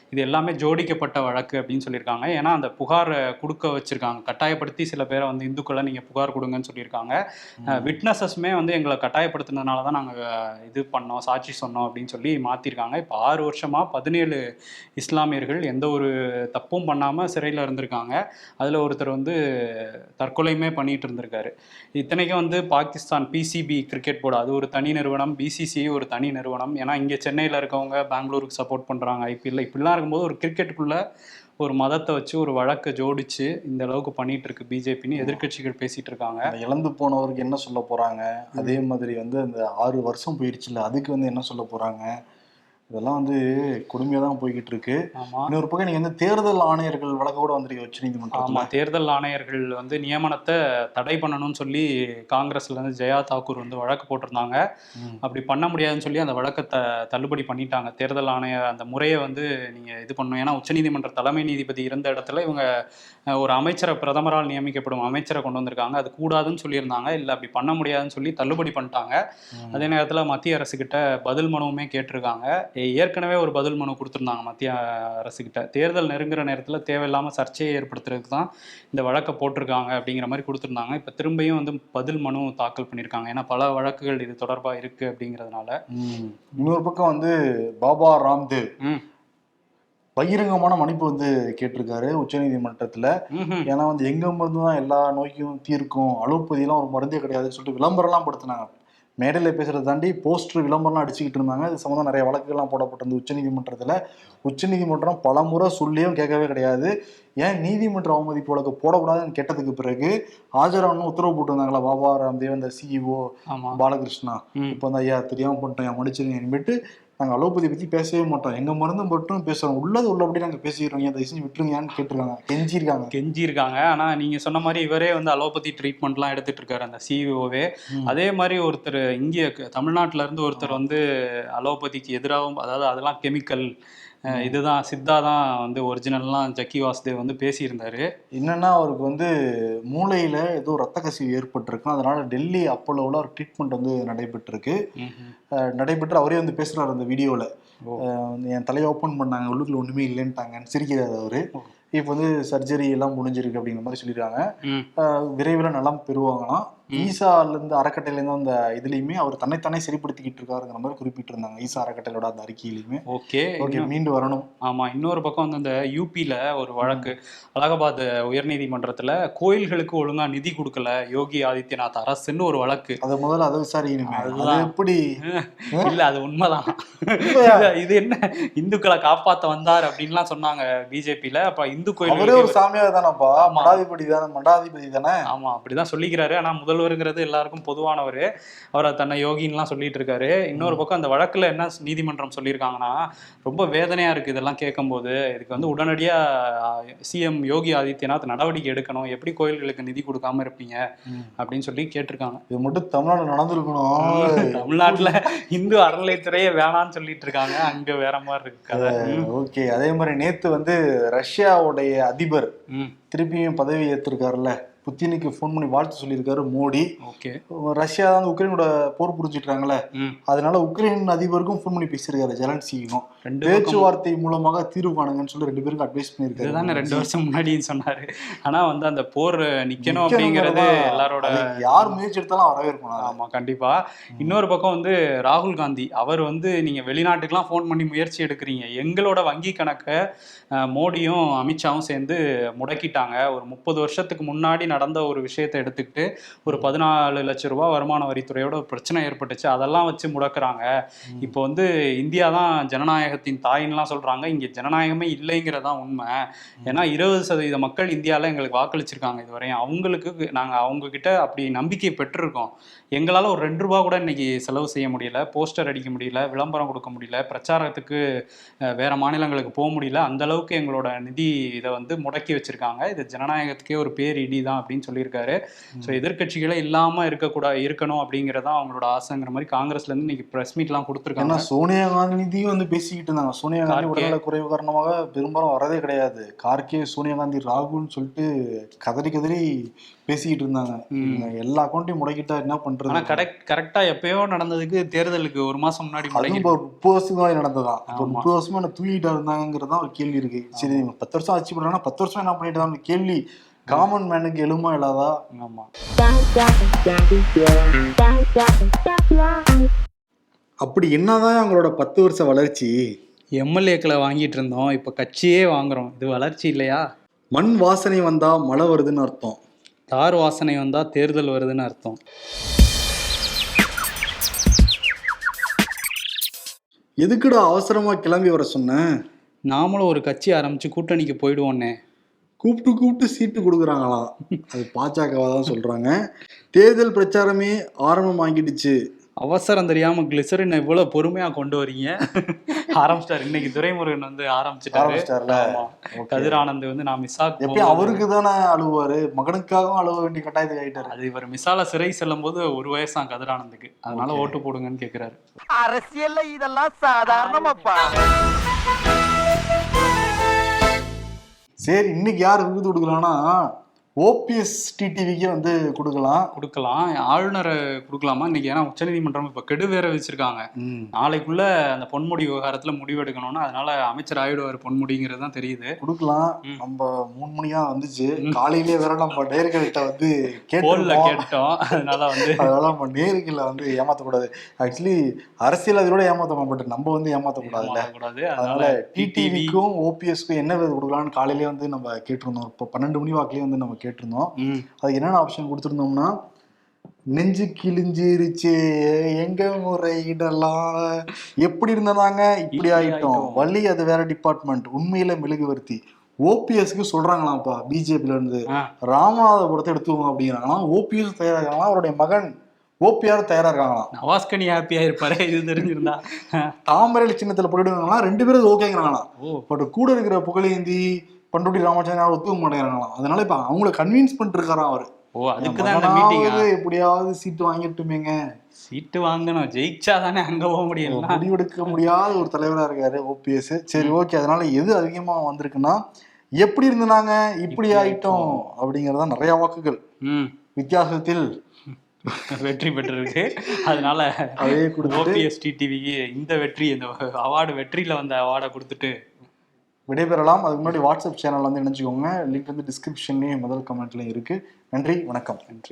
இது எல்லாமே ஜோடிக்கப்பட்ட வழக்கு அப்படின்னு சொல்லியிருக்காங்க. ஏன்னா அந்த புகாரை கொடுக்க வச்சிருக்காங்க. கட்டாயப்படுத்தி சில பேரை வந்து இந்துக்களை நீங்க புகார் கொடுங்கன்னு சொல்லியிருக்காங்க. விட்னஸஸுமே வந்து எங்களை கட்டாயப்படுத்தினதுனால தான் நாங்க இது பண்ணோம் சாட்சி சொன்னோம் அப்படின்னு சொல்லி மாத்திருக்காங்க. இப்போ ஆறு வருஷமா பதினேழு இஸ்லாமியர்கள் எந்த ஒரு தப்பும் பண்ணாம சிறையில இருந்திருக்காங்க. அதுல ஒருத்தர் வந்து தற்கொலையுமே பண்ணிட்டு இருந்திருக்காரு. இத்தனைக்கும் வந்து பாகிஸ்தான் பிசிபி கிரிக்கெட் போர்டு அது ஒரு தனி நிறுவனம். பிசிசி ஒரு தனி நிறுவனம். ஏன்னா இங்கே சென்னையில் இருக்கவங்க பெங்களூருக்கு சப்போர்ட் பண்ணுறாங்க ஐபிஎல்ல இப்படிலாம் இருக்கும்போது ஒரு கிரிக்கெட்டுக்குள்ள ஒரு மதத்தை வச்சு ஒரு வழக்கை ஜோடிச்சு இந்த அளவுக்கு பண்ணிட்டு இருக்கு பிஜேபின்னு எதிர்க்கட்சிகள் பேசிட்டு இருக்காங்க. இழந்து போனவருக்கு என்ன சொல்ல போறாங்க? அதே மாதிரி வந்து அந்த ஆறு வருஷம் போயிடுச்சுல அதுக்கு வந்து என்ன சொல்ல போறாங்க? இதெல்லாம் வந்து கொடுமையா தான் போய்கிட்டு இருக்கு இன்னொரு பக்கம் நீங்க வந்து தேர்தல் ஆணையர்கள் வழக்கு கூட வந்திருக்கு உச்ச ஆமா நீதிமன்றத்துல தேர்தல் ஆணையர்கள் வந்து நியமனத்தை தடை பண்ணணும்னு சொல்லி காங்கிரஸ்ல இருந்து ஜெயா தாக்கூர் வந்து வழக்கு போட்டிருந்தாங்க. அப்படி பண்ண முடியாதுன்னு சொல்லி அந்த வழக்கை த தள்ளுபடி பண்ணிட்டாங்க. தேர்தல் ஆணைய அந்த முறையை வந்து நீங்க இது பண்ணணும். ஏன்னா உச்சநீதிமன்ற தலைமை நீதிபதி இருந்த இடத்துல இவங்க ஒரு அமைச்சரை பிரதமரால் நியமிக்கப்படும் அமைச்சரை கொண்டு வந்திருக்காங்க. அது கூடாதுன்னு சொல்லியிருந்தாங்க. இல்லை அப்படி பண்ண முடியாதுன்னு சொல்லி தள்ளுபடி பண்ணிட்டாங்க. அதே நேரத்தில் மத்திய அரசுகிட்ட பதில் மனுவுமே கேட்டிருக்காங்க. ஏற்கனவே ஒரு பதில் மனு கொடுத்துருந்தாங்க மத்திய அரசுகிட்ட. தேர்தல் நெருங்குற நேரத்தில் தேவையில்லாமல் சர்ச்சையை ஏற்படுத்துறதுக்கு தான் இந்த வழக்கை போட்டிருக்காங்க அப்படிங்கிற மாதிரி கொடுத்துருந்தாங்க. இப்போ திரும்பியும் வந்து பதில் மனு தாக்கல் பண்ணியிருக்காங்க ஏன்னா பல வழக்குகள் இது தொடர்பாக இருக்கு அப்படிங்கிறதுனால. இன்னொரு பக்கம் வந்து பாபா ராம்தேவ். பகிரங்கமான மன்னிப்பு வந்து கேட்டிருக்காரு உச்சநீதிமன்றத்துல. ஏன்னா வந்து எங்க மருந்து தான் எல்லா நோய்க்கும் தீர்க்கும் அலோபதியெல்லாம் ஒரு மருந்தே கிடையாதுன்னு சொல்லிட்டு விளம்பரம்லாம் படுத்தினாங்க. மேடையில் பேசுறதை தாண்டி போஸ்டர் விளம்பரம்லாம் அடிச்சுக்கிட்டு இருந்தாங்க. இது சம்மந்தம் நிறைய வழக்குகள்லாம் போடப்பட்டிருந்து உச்சநீதிமன்றத்தில். உச்சநீதிமன்றம் பல முறை சொல்லியும் கேட்கவே கிடையாது. ஏன் நீதிமன்ற அவமதிப்பு வழக்கு போடக்கூடாதுன்னு கேட்டதுக்கு பிறகு ஆஜராகணும் உத்தரவு போட்டிருந்தாங்களா பாபா ராம்தேவ் அந்த சிஇஓ ஆமா. பாலகிருஷ்ணா. இப்போ வந்து ஐயா தெரியாம பண்ணிட்டோம் மன்னிச்சிருங்க இனிமேட்டு நாங்கள் அலோபதி பத்தி பேசவே மாட்டோம். எங்க மருந்து மட்டும் பேசுறோம். உள்ளது உள்ளபடி நாங்க பேசிக்கிறோம். ஏன் தயவு விட்டுருங்கன்னு கேட்டிருக்காங்க. கெஞ்சிருக்காங்க. கெஞ்சிருக்காங்க. ஆனா நீங்க சொன்ன மாதிரி இவரே வந்து அலோபதி ட்ரீட்மெண்ட்லாம் எடுத்துட்டு இருக்காரு அந்த சிஇஓவே ம். அதே மாதிரி ஒருத்தர் இங்கே க- தமிழ்நாட்டுல இருந்து ஒருத்தர் வந்து அலோபதிக்கு எதிராகவும் அதாவது அதெல்லாம் கெமிக்கல் இதுதான் சித்தா தான் வந்து ஒரிஜினல்லாம் ஜக்கி வாசுதேவ் வந்து பேசியிருந்தாரு. என்னன்னா அவருக்கு வந்து மூளையில ஏதோ ரத்த கசிவு ஏற்பட்டிருக்கும் அதனால டெல்லி அப்போலோவில் ஒரு ட்ரீட்மெண்ட் வந்து நடைபெற்றிருக்கு. நடைபெற்று அவரே வந்து பேசுறாரு அந்த வீடியோவில். என் தலையை ஓப்பன் பண்ணாங்க உள்ளுக்குள்ள ஒண்ணுமே இல்லைன்ட்டாங்கன்னு சிரிக்கிறாரு அவரு. இப்போ வந்து சர்ஜரி எல்லாம் முடிஞ்சிருக்கு அப்படிங்கிற மாதிரி சொல்லியிருக்காங்க விரைவில் நலம் பெறுவாங்களாம். ம். ஈசால இருந்து அறக்கட்டளையிலேருந்து அந்த இதுலயுமே அவர் தன்னைத்தானே சரிப்படுத்திக்கிட்டு இருக்காருங்கிற மாதிரி குறிப்பிட்டிருந்தாங்க. ஈசா அறக்கட்டளையோட அந்த அறிக்கையிலுமே ஓகே ஓகே மீண்டு வரணும். ஆமா இன்னொரு பக்கம் வந்து இந்த யூபியில ஒரு வழக்கு. அலகாபாத் உயர்நீதிமன்றத்துல கோயில்களுக்கு ஒழுங்கா நிதி கொடுக்கல யோகி ஆதித்யநாத் அரசுன்னு ஒரு வழக்கு. அதை முதல்ல அதை விசாரிக்கணுமே. அது அதுதான். எப்படி? இல்ல அது உண்மைதான்? இது- என்ன? இந்துக்களை காப்பாத்த வந்தார் அப்படின்லாம் சொன்னாங்க பிஜேபியில. அப்ப இந்து அவரே ஒரு கோயில் சாமியார் தானப்பா. மடாதிபதி தானே மடாதிபதி தானே? ஆமா அப்படிதான் சொல்லிக்கிறாரு. ஆனா முதல்வருங்கிறது எல்லாருக்கும் பொதுவானவர். அவரை தன்னை யோகின்லாம் சொல்லிட்டு இருக்காரு இன்னொரு பக்கம் அந்த வழக்குல என்ன நீதிமன்றம் சொல்லியிருக்காங்கன்னா ரொம்ப வேதனையா இருக்கு இதெல்லாம் கேட்கும்போது. இதுக்கு வந்து உடனடியா சிஎம் யோகி ஆதித்யநாத் நடவடிக்கை எடுக்கணும். எப்படி கோயில்களுக்கு நிதி கொடுக்காம இருப்பீங்க? அப்படின்னு சொல்லி கேட்டிருக்காங்க. இது மட்டும் தமிழ்நாடு நடந்திருக்கணும். தமிழ்நாட்டுல இந்து அறநிலைத்துறையே வேணாம்னு சொல்லிட்டு இருக்காங்க அங்க வேற மாதிரி இருக்கு ஓகே. அதே மாதிரி நேத்து வந்து ரஷ்யாவுடைய அதிபர் திருப்பியும் பதவி ஏற்றிருக்காருல்ல புத்தினுக்கு ஃபோன் பண்ணி வாழ்த்து சொல்லியிருக்காரு மோடி. ஓகே. ரஷ்யா தான் வந்து உக்ரைனோட போர் புரிஞ்சிட்டாங்கல்ல ம். அதனால உக்ரைன் அதிபருக்கும் ஃபோன் பண்ணி பேசியிருக்காரு ஜெலன்சிக்கும் பேச்சுவார்த்தை மூலமாக தீர்வு காணுங்கன்னு சொல்லி ரெண்டு பேருக்கும் அட்வைஸ் பண்ணியிருக்காரு இதுதானே ரெண்டு வருஷம் முன்னாடின்னு சொன்னாரு. ஆனா வந்து அந்த போர் நிக்கணும் அப்படிங்கிறது எல்லாரோட யார் முயற்சி எடுத்தாலும் வரவேற்கணும் அதை. ஆமா கண்டிப்பா. இன்னொரு பக்கம் வந்து ராகுல் காந்தி அவர் வந்து நீங்க வெளிநாட்டுக்கெல்லாம் ஃபோன் பண்ணி முயற்சி எடுக்கிறீங்க. எங்களோட வங்கி கணக்கை மோடியும் அமித்ஷாவும் சேர்ந்து முடக்கிட்டாங்க. ஒரு முப்பது வருஷத்துக்கு முன்னாடி நடந்த ஒரு விஷயத்தை எடுத்துக்கிட்டு ஒரு பதினாலு லட்சம் ரூபாய் வருமான வரித்துறையோட பிரச்சனை ஏற்பட்டுச்சு. அதெல்லாம் வச்சு முடக்குறாங்க. இப்போ வந்து இந்தியா தான் ஜனநாயகத்தின் தாயின்லாம் சொல்றாங்க. இங்க ஜனநாயகமே இல்லைங்கிறதான் உண்மை. ஏன்னா இருபது சதவீத மக்கள் இந்தியாவில் எங்களுக்கு வாக்களிச்சிருக்காங்க இதுவரையும். அவங்களுக்கு நாங்கள் அவங்க கிட்ட அப்படி நம்பிக்கை பெற்றிருக்கோம். எங்களால் ஒரு ரெண்டு ரூபா கூட இன்னைக்கு செலவு செய்ய முடியல. போஸ்டர் அடிக்க முடியல. விளம்பரம் கொடுக்க முடியல. பிரச்சாரத்துக்கு வேற மாநிலங்களுக்கு போக முடியல. அந்த அளவுக்கு எங்களோட நிதி இதை வந்து முடக்கி வச்சிருக்காங்க. இது ஜனநாயகத்துக்கே ஒரு பேர் இடி தான். அப்படின்னு சொல்லியிருக்காரு. ஸோ எதிர்க்கட்சிகளே இல்லாமல் இருக்கக்கூடாது இருக்கணும் அப்படிங்கிறதான் அவங்களோட ஆசைங்கிற மாதிரி காங்கிரஸ்ல இருந்து இன்னைக்கு ப்ரெஸ் மீட்லாம் கொடுத்துருக்காங்க. சோனியா காந்தியும் வந்து பேசிக்கிட்டு இருந்தாங்க. சோனியா காந்தி. உடல்நல குறைவு காரணமாக பெரும்பாலும் வரதே கிடையாது. கார்கே சோனியா காந்தி ராகுல்னு சொல்லிட்டு கதறி கதறி பேசிக்கிட்டு இருந்தாங்க. எல்லா அக்கௌண்ட்டையும் முடக்கிட்டா என்ன பண்றது? ஆனா கரெக்ட் கரெக்டா எப்பயோ நடந்ததுக்கு தேர்தலுக்கு ஒரு மாசம் முன்னாடி முப்பது வருஷத்துக்கு முன்னாடி நடந்ததான் இப்போ. முப்பது வருஷமா என்ன தூங்கிட்டா இருந்தாங்கிறது தான் ஒரு கேள்வி இருக்கு. சரி பத்து வருஷம் ஆச்சு பண்ணா பத்து வருஷம் என்ன பண்ணிட்டு கேள்வி. காமன் மேனுக்கு எழுமா இல்லாதா? ஆமா. அப்படி என்னதான் அவங்களோட பத்து வருஷ வளர்ச்சி? எம்எல்ஏக்களை வாங்கிட்டு இருந்தோம். இப்ப கட்சியே வாங்குறோம். இது வளர்ச்சி இல்லையா? மண் வாசனை வந்தா மழை வருதுன்னு அர்த்தம். தார் வாசனை வந்தா தேர்தல் வருதுன்னு அர்த்தம். எதுக்குடா அவசரமா கிளம்பி வர சொன்னேன் நாமளும் ஒரு கட்சி ஆரம்பிச்சு கூட்டணிக்கு போயிடுவோன்னே கூப்பிட்டு கூப்பிட்டு சீட்டு கொடுக்குறாங்களாம் அது பாஜகவா தான் சொல்றாங்க. தேர்தல் பிரச்சாரமே ஆரம்பம் ஆகிடுச்சு அவசரம் தெரியாம கிளிசரின் இவ்வளவு பொறுமையா கொண்டு வரீங்க. ஆரம்பிச்சிட்டாரு. இன்னைக்கு துரைமுருகன் வந்து ஆரம்பிச்சிட்டாரு. ஆரம்பிச்சிட்டார்ல? ஆமா. Okay. கதிர் ஆனந்த் வந்து நான் மிஸ்ஸாக்கு எப்பயும் அவருக்கு தானே அழுவாரு? மகனுக்காகவும் அழுவ வேண்டிய கட்டாயத்துக்கு ஆயிட்டாரு. அது இவர் மிசால சிறை செல்லும் போது ஒரு வயசான் கதிரானந்துக்கு அதனால ஓட்டு போடுங்கன்னு கேக்குறாரு. அரசியல்ல இதெல்லாம் சாதாரணமாப்பா. சரி இன்னைக்கு யார் விருது கொடுக்கலான்னா ஓபிஎஸ் டிடிவிக்கே வந்து கொடுக்கலாம். கொடுக்கலாம். ஆளுநரை கொடுக்கலாமா? இன்னைக்கு ஏன்னா உச்சநீதிமன்றம் இப்ப கெடு வேற வச்சிருக்காங்க நாளைக்குள்ள அந்த பொன்முடி விவகாரத்துல முடிவெடுக்கணும்னா அதனால அமைச்சர் ஆயிடுவார் பொன்முடிங்கிறது தான் தெரியுது. கொடுக்கலாம். நம்ம மூணு மணியா வந்துச்சு. காலையிலேயே வேற நம்ம நேர்கள்ட்ட வந்து போன்ல கேட்டு கேட்டோம். அதனால வந்து அதனால நம்ம நேர்களை வந்து ஏமாத்தக்கூடாது. ஆக்சுவலி அரசியல் அதோட ஏமாத்தலாம் பட் நம்ம வந்து ஏமாத்தக்கூடாதுல்ல. கூடாது அதனால அதனால டிடிவி டிடிவிக்கும் ஓபிஎஸ்க்கும் என்ன கொடுக்கலாம்னு காலையிலேயே வந்து நம்ம கேட்டிருந்தோம். இப்போ பன்னெண்டு மணி வாக்குலயே வந்து நம்ம கேட்டிருந்தோம். அதுக்கு என்னென்ன ஆப்ஷன் கொடுத்துருந்தோம்னா நெஞ்சு கிழிஞ்சிருச்சு எங்க முறையிடலாம் எப்படி இருந்ததாங்க? இப்படி ஆயிட்டோம். வள்ளி அது வேற டிபார்ட்மெண்ட் உண்மையில மெழுகுவர்த்தி. ஓபிஎஸ்க்கு சொல்றாங்களாம்ப்பா பிஜேபில இருந்து. ராமநாதபுரத்தை எடுத்துவோம் அப்படிங்கிறாங்களாம் ஓபிஎஸ் தயாராகலாம் அவருடைய மகன் ஓபிஆர் தயாரா இருக்காங்களாம் நவாஸ்கனி ஹாப்பியா இருப்பாரு இது தெரிஞ்சிருந்தா. தாமரை சின்னத்துல போயிடுவாங்களாம் ரெண்டு பேரும் ஓகேங்கிறாங்களாம் பட் கூட இருக்கிற புகழேந்தி பண்டுட்டி ராமச்சந்திரன் ஒத்துக்க மாட்டேங்கிறாங்களாம். அதனால இப்ப அவங்கள கன்வின்ஸ் பண்ணிட்டு இருக்காராம் அவரு? ஓ அதுக்கு தான் இந்த மீட்டிங் எப்படியாவது சீட்டு வாங்கிட்டுமேங்க. சீட்டு வாங்கணும். ஜெயிச்சா தானே அங்க போக முடியும். முடிவெடுக்க முடியாத ஒரு தலைவரா இருக்காரு ஓபிஎஸ். சரி ஓகே. அதனால எது அதிகமா வந்திருக்குன்னா எப்படி இருந்தாங்க இப்படி ஆயிட்டோம் அப்படிங்கறதா நிறைய வாக்குகள். வித்தியாசத்தில் வெற்றி பெற்றிருக்கு. அதனால அதே கொடுத்துட்டு ஓபிஎஸ் டிவிக்கு இந்த வெற்றி இந்த அவார்டு வெற்றியில வந்த அவார்டை கொடுத்துட்டு விடைபெறலாம். அதுக்கு முன்னாடி வாட்ஸ்அப் சேனல் வந்து இணைஞ்சுக்கோங்க. லிங்க் வந்து டிஸ்கிரிப்ஷன்லயும் முதல் கமெண்ட்லயும் இருக்குது நன்றி வணக்கம். நன்றி.